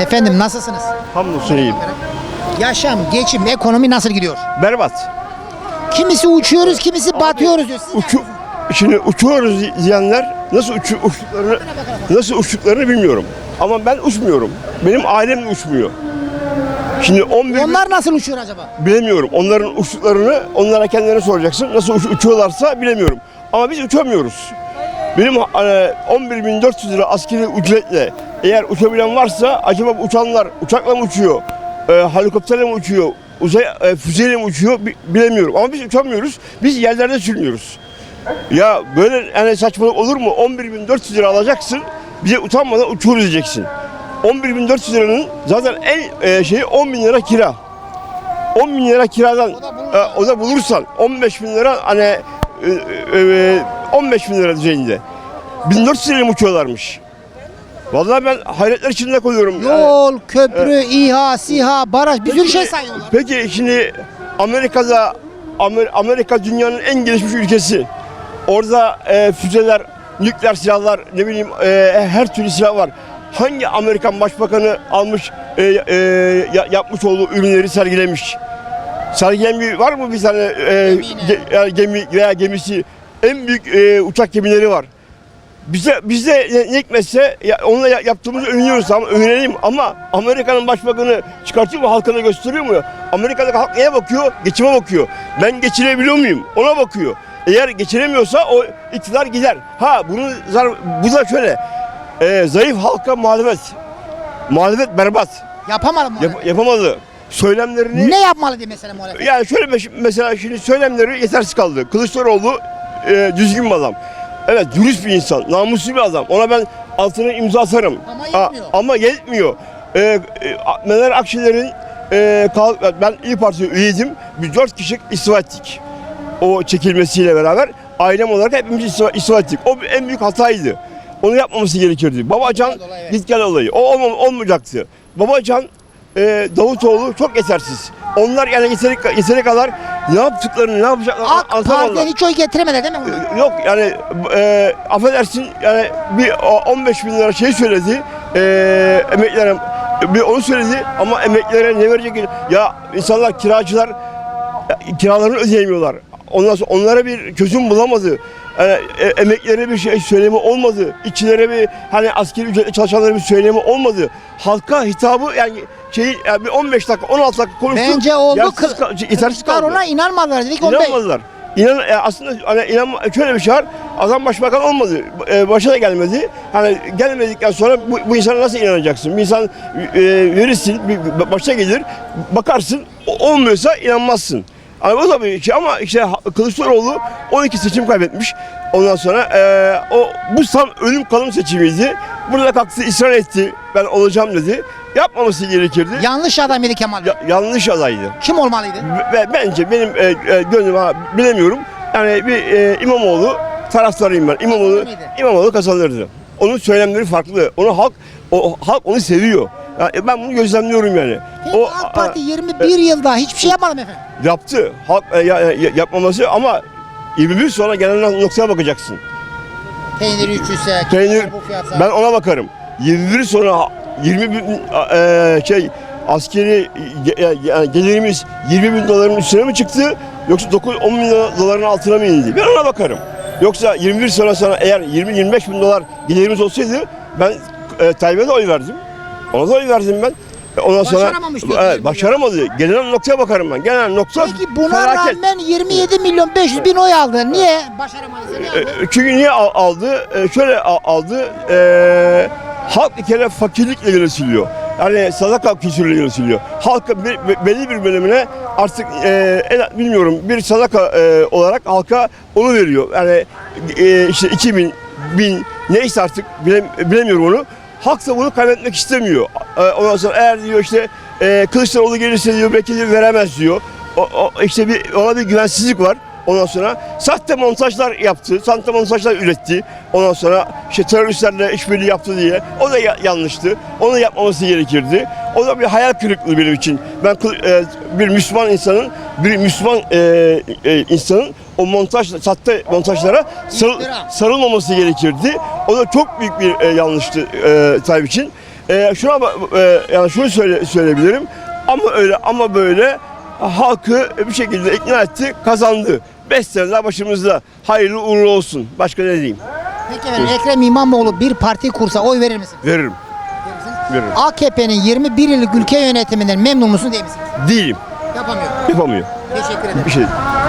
Efendim nasılsınız? Hamdolsun iyiyim. Yaşam, geçim, ekonomi nasıl gidiyor? Berbat. Kimisi uçuyoruz, kimisi batıyoruz diyor. Siz Uçu, şimdi uçuyoruz diyenler nasıl uçu, uçtuklarını nasıl uçtuklarını bilmiyorum. Ama ben uçmuyorum. Benim ailem uçmuyor. Şimdi 11 Onlar nasıl uçuyor acaba? bilemiyorum. Onların uçtuklarını onlara kendilerine soracaksın. Nasıl uç- uçuyorlarsa bilemiyorum. Ama biz uçamıyoruz. Benim e, 11.400 lira askeri ücretle eğer uçabilen varsa acaba bu uçanlar uçakla mı uçuyor? E, helikopterle mi uçuyor? Uzay e, füzeyle mi uçuyor? Bi- bilemiyorum. Ama biz uçamıyoruz. Biz yerlerde sürünüyoruz. Ya böyle yani saçmalık olur mu? 11.400 lira alacaksın. Bize utanmadan uçuyoruz diyeceksin. 11.400 liranın zaten en e, şeyi 10 bin lira kira. 10 bin lira kiradan O da bulursan. e, o da bulursan 15 bin lira hani e, e, 15 bin lira düzeyinde. 1400 liraya mı uçuyorlarmış? Vallahi ben hayretler içinde koyuyorum. Yani- Yol, köprü, İHA, SİHA, baraj bir sürü şey sayıyorlar. Peki şimdi Amerika'da Amer- Amerika dünyanın en gelişmiş ülkesi. Orada e, füzeler, nükleer silahlar, ne bileyim e, her türlü silah var. Hangi Amerikan başbakanı almış, e, e, ya- yapmış olduğu ürünleri sergilemiş? Sergileyen bir var mı bir tane e, ge- yani gemi veya gemisi? En büyük e, uçak gemileri var. Bize bize hikmetse ya, onunla ya- yaptığımızı övünüyoruz ama övünelim ama Amerika'nın başbakanı çıkartıyor mu halkına gösteriyor mu? Amerika'daki halk neye bakıyor? Geçime bakıyor. Ben geçinebiliyor muyum? Ona bakıyor. Eğer geçinemiyorsa o iktidar gider. Ha bunu zar bu da şöyle. e, zayıf halka muhalefet. Muhalefet berbat. Yapamadı mı? Yap- yapamadı. Söylemlerini Ne yapmalı diye mesela muhalefet? yani şöyle mesela şimdi söylemleri yetersiz kaldı. Kılıçdaroğlu e, düzgün bir adam. Evet dürüst bir insan, namuslu bir adam. Ona ben altına imza atarım. Ama yetmiyor. ama yetmiyor. E, e, A- Meler Akşener'in e, kal- ben İyi Parti üyeydim. Biz dört kişi istifa ettik. O çekilmesiyle beraber ailem olarak hepimiz istifa, istifa ettik. O en büyük hataydı. Onu yapmaması gerekirdi. Babacan Evet, git gel olayı. O olmam, olmayacaktı. Babacan e, Davutoğlu çok yetersiz. Onlar yani yeteri, yeteri kadar yaptıklarını ne yapacaklarını AK. Parti'den hiç oy getiremedi değil mi? bunlar? Yok yani e, affedersin yani bir o 15 bin lira şey söyledi e, emeklilere bir onu söyledi ama emeklilere ne verecek ya insanlar kiracılar ya, kiralarını ödeyemiyorlar. Ondan sonra onlara bir çözüm bulamadı. Yani, e, emeklilere bir şey söylemi olmadı. İşçilere bir hani askeri ücretli çalışanlara bir söylemi olmadı. Halka hitabı yani şey yani bir 15 dakika 16 dakika konuştu. Bence oldu. Kal- yetersiz kaldı. ona inanmadılar. Dedik 15. İnanmadılar. İnan, e, aslında hani inan, şöyle bir şey var. Adam başbakan olmadı. E, başa da gelmedi. Hani gelmedikten sonra bu, bu insana nasıl inanacaksın? Bir insan e, verirsin, bir, başa gelir, bakarsın olmuyorsa inanmazsın. O da bir şey ama işte Kılıçdaroğlu 12 seçim kaybetmiş. Ondan sonra e, o bu tam ölüm kalım seçimiydi. Burada kalktı ısrar etti. Ben olacağım dedi. Yapmaması gerekirdi. Yanlış adam idi Kemal Bey. Ya- yanlış adaydı. Kim olmalıydı? Ve bence benim e, e, gönlüm ha, bilemiyorum. Yani bir e, İmamoğlu taraftarıyım ben. İmamoğlu? İmamoğlu kazanırdı. Onun söylemleri farklı. Onu halk o halk onu seviyor. Yani ben bunu gözlemliyorum yani. Peki O AK Parti 21 yılda hiçbir şey yapmadı mı efendim? yaptı. Halk e, ya- ya- yapmaması ama 21 sonra gelen noktaya bakacaksın. Peynir 300'e, Peynir bu fiyata. ben ona bakarım. 21 sonra 20 bin e, şey askeri ge- yani gelirimiz 20 bin doların üstüne mi çıktı yoksa 9 10 bin doların altına mı indi? Ben ona bakarım. Yoksa 21 sene sonra eğer 20-25 bin dolar gelirimiz olsaydı ben e, Tayyip'e de oy verdim. Ona da oy verdim ben. E, Ondan sonra Başaramamış evet, başaramadı. Gelinen noktaya bakarım ben. Gelinen nokta Peki buna felaket. rağmen 27 milyon 500 bin oy aldı. Niye? Başaramadıysa niye E? Çünkü niye al- aldı? E, Şöyle al- aldı. E, halk bir kere fakirlikle yönetiliyor. Yani sadaka kültürüyle yönetiliyor. Halkın bir, be- belli bir bölümüne artık e, en- bilmiyorum bir sadaka e, olarak halka onu veriyor. Yani e, işte 2000, bin neyse artık bile, bilemiyorum onu. Halk bunu kaybetmek istemiyor. E, ondan sonra eğer diyor işte e, Kılıçdaroğlu gelirse diyor belki veremez diyor. O, o, işte bir, ona bir güvensizlik var. Ondan sonra sahte montajlar yaptı, sahte montajlar üretti. Ondan sonra işte teröristlerle işbirliği yaptı diye. O da ya- yanlıştı. Onu yapmaması gerekirdi. O da bir hayal kırıklığı benim için. Ben e, bir Müslüman insanın, bir Müslüman e, e, insanın o montaj, sahte montajlara İftira. sarılmaması gerekirdi. O da çok büyük bir e, yanlıştı e, Tayyip için. e, şuna e, yani şunu söyle, söyleyebilirim. Ama öyle ama böyle halkı bir şekilde ikna etti, kazandı. 5 sene daha başımızda. Hayırlı uğurlu olsun. Başka ne diyeyim? Peki efendim Ekrem İmamoğlu bir parti kursa oy verir misiniz? Veririm. Veririm. AKP'nin 21 yıllık ülke yönetiminden memnun musun değil misiniz? Değilim. Yapamıyor. Yapamıyor. Teşekkür ederim. Bir şey.